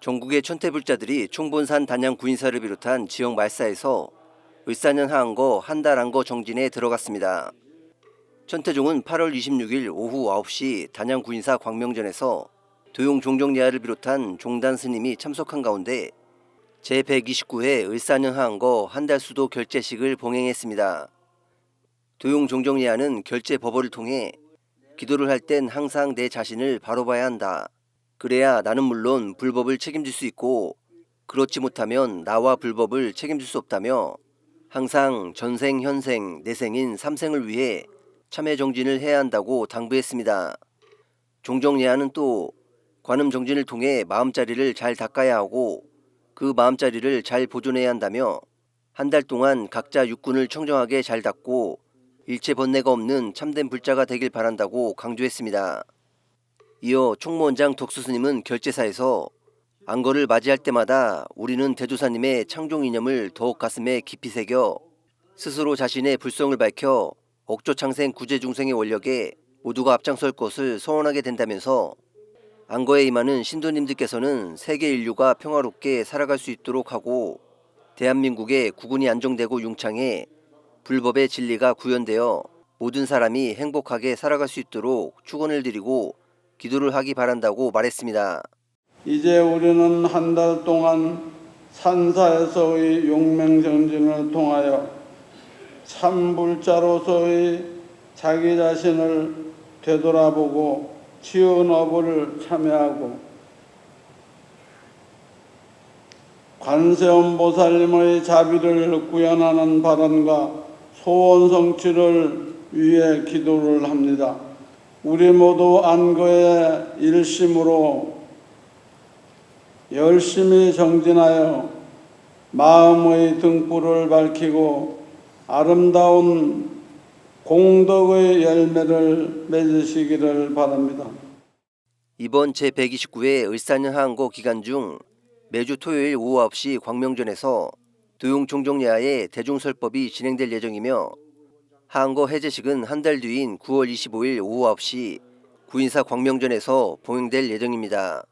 전국의 천태불자들이 총본산 단양 구인사를 비롯한 지역 말사에서 을사년 하안거 한달 안거 정진에 들어갔습니다. 천태종은 8월 26일 오후 9시 단양 구인사 광명전에서 도용 종정예하를 비롯한 종단 스님이 참석한 가운데 제129회 을사년 하안거 한달 수도 결제식을 봉행했습니다. 도용 종정예하는 결제 법어를 통해 기도를 할 땐 항상 내 자신을 바로 봐야 한다. 그래야 나는 물론 불법을 책임질 수 있고 그렇지 못하면 나와 불법을 책임질 수 없다며 항상 전생, 현생, 내생인 삼생을 위해 참회 정진을 해야 한다고 당부했습니다. 종정 예하는 또 관음 정진을 통해 마음자리를 잘 닦아야 하고 그 마음자리를 잘 보존해야 한다며 한 달 동안 각자 육군을 청정하게 잘 닦고 일체 번뇌가 없는 참된 불자가 되길 바란다고 강조했습니다. 이어 총무원장 덕수스님은 결제사에서 안거를 맞이할 때마다 우리는 대조사님의 창종 이념을 더욱 가슴에 깊이 새겨 스스로 자신의 불성을 밝혀 억조창생 구제중생의 원력에 모두가 앞장설 것을 소원하게 된다면서 안거에 임하는 신도님들께서는 세계 인류가 평화롭게 살아갈 수 있도록 하고 대한민국의 국운이 안정되고 융창해 불법의 진리가 구현되어 모든 사람이 행복하게 살아갈 수 있도록 축원을 드리고 기도를 하기 바란다고 말했습니다. 이제 우리는 한 달 동안 산사에서의 용맹정진을 통하여 참불자로서의 자기 자신을 되돌아보고 치유업을 참여하고 관세음보살님의 자비를 구현하는 바람과 소원 성취를 위해 기도를 합니다. 우리 모두 안거의 일심으로 열심히 정진하여 마음의 등불을 밝히고 아름다운 공덕의 열매를 맺으시기를 바랍니다. 이번 제129회 을사년 하안거 기간 중 매주 토요일 오후 9시 광명전에서 도용 종정예하의 대종설법이 진행될 예정이며 하안거 해제식은 한 달 뒤인 9월 25일 오후 9시 구인사 광명전에서 봉행될 예정입니다.